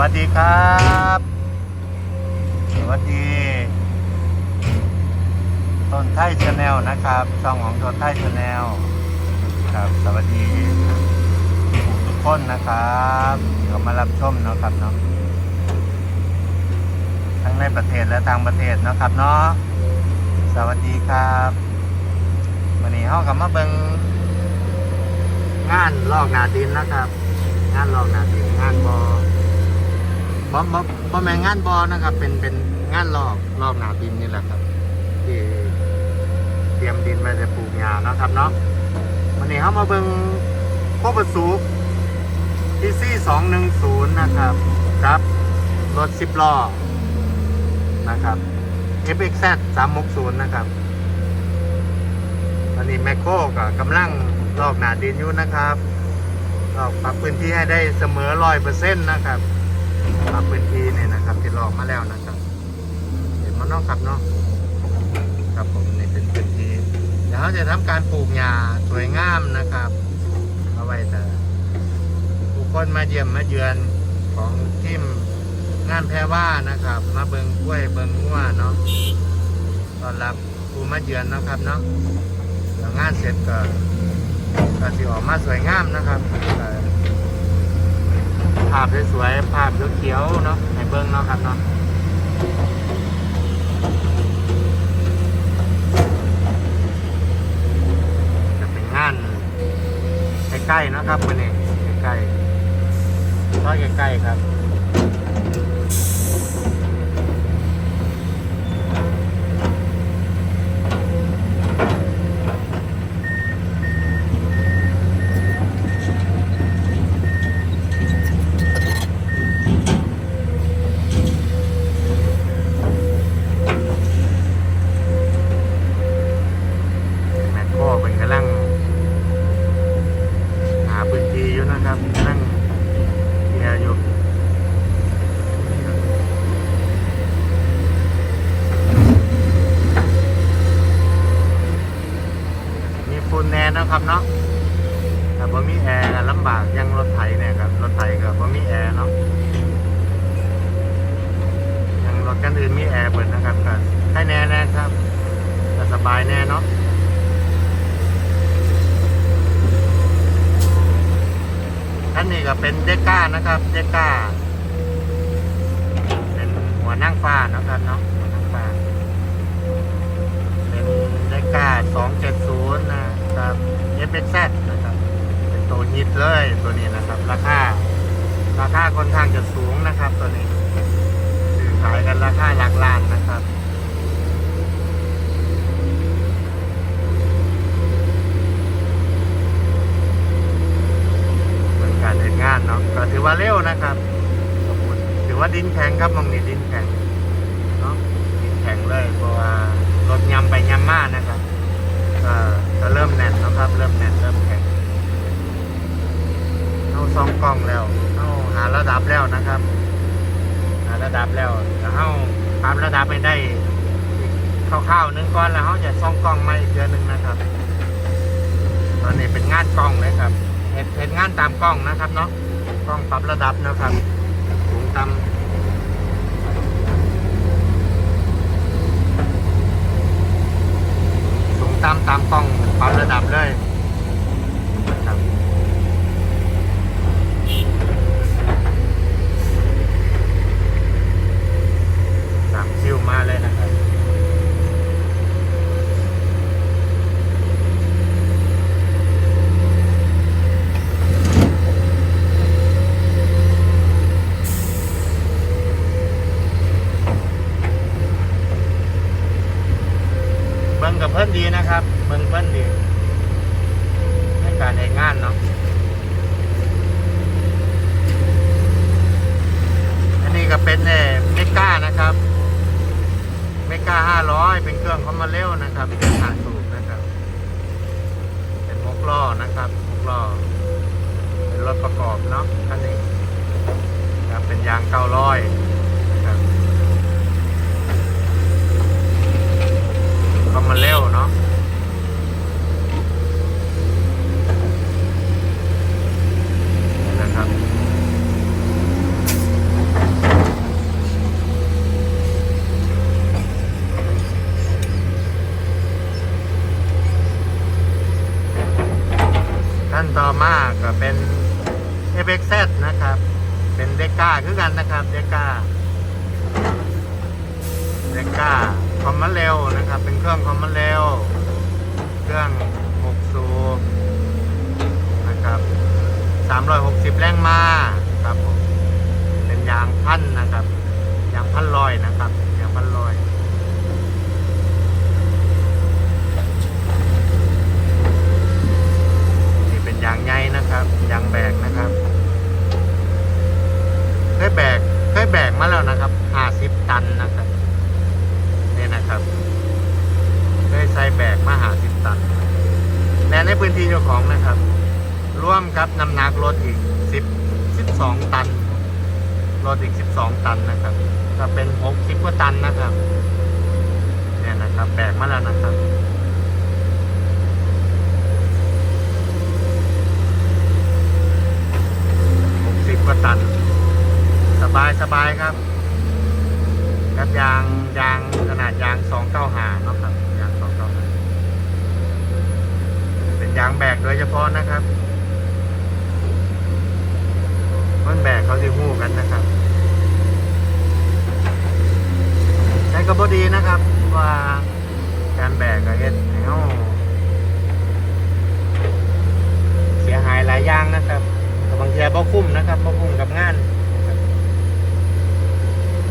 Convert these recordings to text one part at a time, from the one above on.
วัสดีครับ สวัสดีต้นไทยชาแนลนะครับ ช่องของต้นไทยชาแนลครับ สวัสดีทุกคนนะครับเขามารับชมเนาะครับเนาะทั้งในประเทศและต่างประเทศเนาะครับเนาะสวัสดีครับวันนี้ห้องกับมาเบิงงานลอกนาดินนะครับ งานลอกนาดินงานบอ บอบอบอแมนงานบอนะครับ เป็นเป็นงานลอกลอกหนาดินนี่แหละครับที่เตรียมดินมาจะปลูกหญ้านะครับเนาะวันนี้เขามาเบิงโคบสูบที่ซี่สองหนึ่งศูนย์นะครับครับรถสิบล้อนะครับ FXZ 360นะครับตอนนี้แมคโครก็กำลังลอกหนาดินอยู่นะครับลอกปรับพื้นที่ให้ได้เสมอร้อยเปอร์เซ็นต์นะครับ ปรับพื้นที่เนี่ยนะครับที่ลอกมาแล้วนะครับเห็นมันนอกครับเนาะครับผมนี่เป็นพื้นที่เดี๋ยวเขาจะทำการปลูกหญ้าสวยงามนะครับเอาไว้แต่ผู้คนมาเยี่ยมมาเยือนของทีมงานแพรว่านะครับ มาเบิงกล้วยเบิงงัวเนาะต้อนรับผู้มาเยือนนะครับเนาะแล้วงานเสร็จก็ก็สิออกมาสวยงามนะครับาพสวยๆภาพเขียวๆเนาะให้เบิ้งเนาะครับเนาะจะเป็นงานใกล้ๆเนาะครับวันนี้ใกล้ๆก็ใกล้ๆครับ บายแน่เนาะท่านนี้ก็เป็นเดก้านะครับ เดก้า เป็นหัวนั่งฟ้านะครับเนาะหัวนั่งฟ้า เป็นเดก้า270นย์นะครับ FXZ นะครับ เป็นตัวฮิตเลยตัวนี้นะครับ ราคา ราคาค่อนข้างจะสูงนะครับตัวนี้ ซื้อขายกันราคาหลักล้านนะครับ เหมือน การเดินงานเนาะก็ถือว่าเร็วนะครับขอบคุณถือว่าดินแข็งครับมองนี่ดินแข็งเนาะดินแข็งเลยเพราะว่ารถยำไปยำมานะครับก็ก็เริ่มแน่นแล้วครับ เริ่มแน่นเริ่มแข็งเอาซองกล้องแล้วเอาหาระดับแล้วนะครับหาระดับแล้วแล้วเอาปรับระดับไปได้คร่าวๆหนึงก่อนแล้วเขาจะซองกล้องมาอีกเดือนหนึ่งนะครับ ตอนนี้เป็นงานกล้องเลยครับ เห็นเห็นงานตามกล้องนะครับเนาะกล้องปรับระดับนะครับสูงต่ำสูงต่ำตามกล้องปรับระดับเลยนะครับสามคิวมาเลยนะครับ เบิ่งกับเพื่อนดีนะครับ เบิ่งเพื่อนดี ในการในงานเนาะ อันนี้ก็เป็นเอ่อเมกานะครับ เม กาห้าร้อยเป็นเครื่องคอมมาเร็วนะครับเป็นฐานสูบนะครับ เป็นหกล้อนะครับหกล้อ เป็นรถประกอบเนาะคันนี้ครับเป็นยางเก้าร้อยนะครับคอมมาเร็วเนาะ นะครับ นะครับ เป็นเดก้าคือกันนะครับ เดก้า เดก้าคอมมันเร็วนะครับ เป็นเครื่องคอมมันเร็ว เครื่อง6สูบนะครับ360 แรงม้าครับผมเป็นยางพันนะครับ ยางพันลอยนะครับ ยางพันลอย นี่เป็นยางใหญ่นะครับ ยางแบกนะครับ เคยแบก เคยแบกมาแล้วนะครับห้าสิบตันนะครับ นี่นะครับ เคยใส่ แบกมหาสิบตัน และในพื้นที่เจ้าของนะครับ ร่วมกับน้ำหนักรถอีกสิบสิบสองตัน รถอีกสิบสองตันนะครับก็เป็นหกสิบกว่าตันนะครับ เนี่ยนะครับแบกมาแล้วนะครับหกสิบกว่าตัน สบายสบายครับกับยางยางขนาดยางสองเก้าหาเนาะครับยางสองเก้าหาเป็น ยางแบกโดยเฉพาะนะครับ มันแบกเขาที่หู้กันนะครับ ใช้ก็พอดีนะครับว่าการแบกก็เฮ็ดให้เฮาเสียหายหลายอย่างนะครับบางทีบ่คุ้มนะครับบ่คุ้มกับงานนะครับ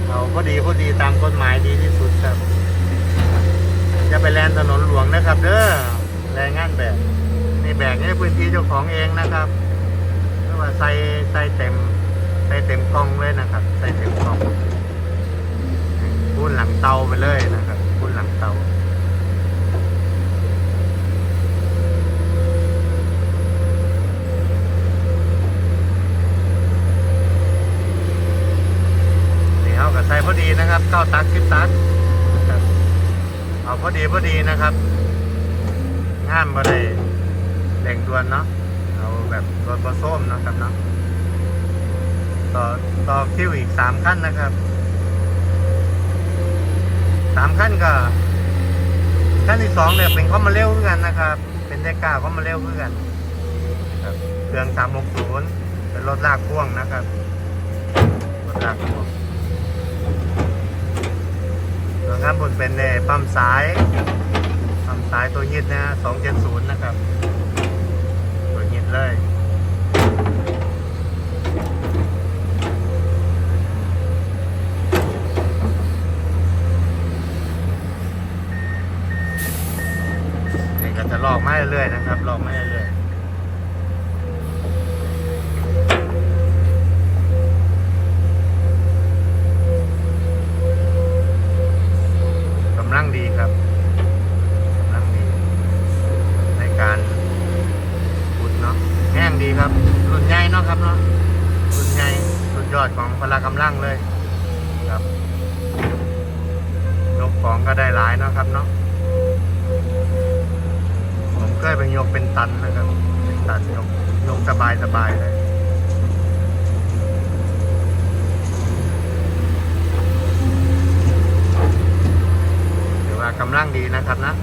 เอาพอดีพอดีตามกฎหมายดีที่สุดครับจะไปแลนถนนหลวงนะครับ เด้อแรงงานแบก แบกในพื้นที่เจ้าของเองนะครับไม่ว่าใส่ใส่เต็มใส่เต็มกล่องเลยนะครับ ใส่เต็มกล่องพุ่นหลังเตาไปเลยนะครับพุ่นหลังเตานี่เขากับใส่พอดีนะครับเข้าตักสิบตักเอาพอดีพอดีนะครับงานมาได้ เร่งด่วนเนาะเอาแบบรถบส้มนะครับเนาะต่อต่อคิวอีกสามขั้นนะครับสามขั้นก็ขั้นที่สองเนี่ยเป็นข้อมาเร็วเพื่อกันนะครับ เป็นเดก้าข้อมาเร็วเพื่อกันครับเครื่องสามหกศูนย์เป็นรถลากพ่วงนะครับรถลากพ่วงส่วนข้างบนเป็นเอ่ปั๊มสายปั๊มสายตัวยิดนะฮะ270นย์นะครับ เลย นี่ก็จะลอกไมาเรื่อยๆนะครับ ลอกไมาเรื่อยกำลังดีครับกำลังดี ในการขุดเนาะแห้งดีครับ รุ่นใหญ่เนาะครับเนาะ รุ่นใหญ่สุด ยอดของพละกำลังเลยครับยกของก็ได้หลายเนาะครับเนาะผมเคยไปยกเป็นตันนะครับเป็นตันยกยกสบายสบายเลยถือว่ากำลังดีนะครับนะ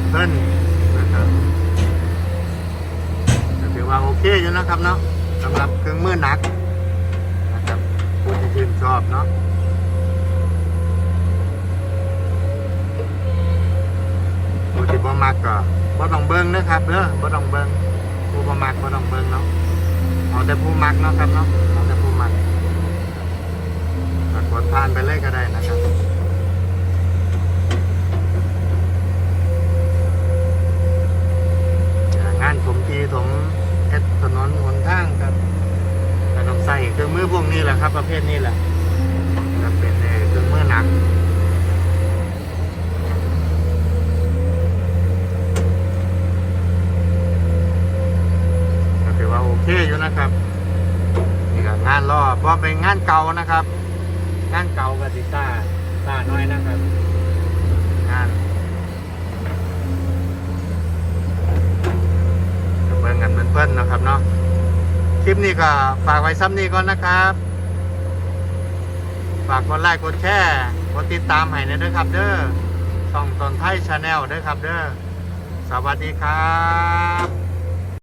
ดเพิ่นนะครับถือว่าโอเคอยู่นะครับเนาะสำหรับเครื่องมือหนักนะครับผู้ที่ชื่นชอบเนาะผู้ที่บ่มักก็บ่ต้องเบิ่งนะครับเด้อบ่ต้องเบิ่งผู้บ่มักบ่ต้องเบิ่งเนาะเอาแต่ผู้มักเนาะครับเนาะเอาแต่ผู้มักกดผ่านไปเลยก็ได้นะครับ งานผมทีผมเฮ็ดถนนหนทางครับแต่ต้องใส่คือมือพวกนี้แหละครับ ประเภทนี้แหละเป็นเอ่อเครื่องมือหนัก ก็ถือว่าโอเคอยู่นะครับ นี่ก็งานรอบเพราะเป็นงานเก่านะครับ งานเก่ากับติต้าต้าน้อยนะครับ งานเบิ่งกั นี้ก็ฝากไว้ซ้ำนี้ก่อนนะครับ ฝากกดไลค์กดแชร์กดติดตามให้หนะเด้อครับ เด้อช่องตอนไทยชาแนลเด้อครับ เด้อสวัสดีครับ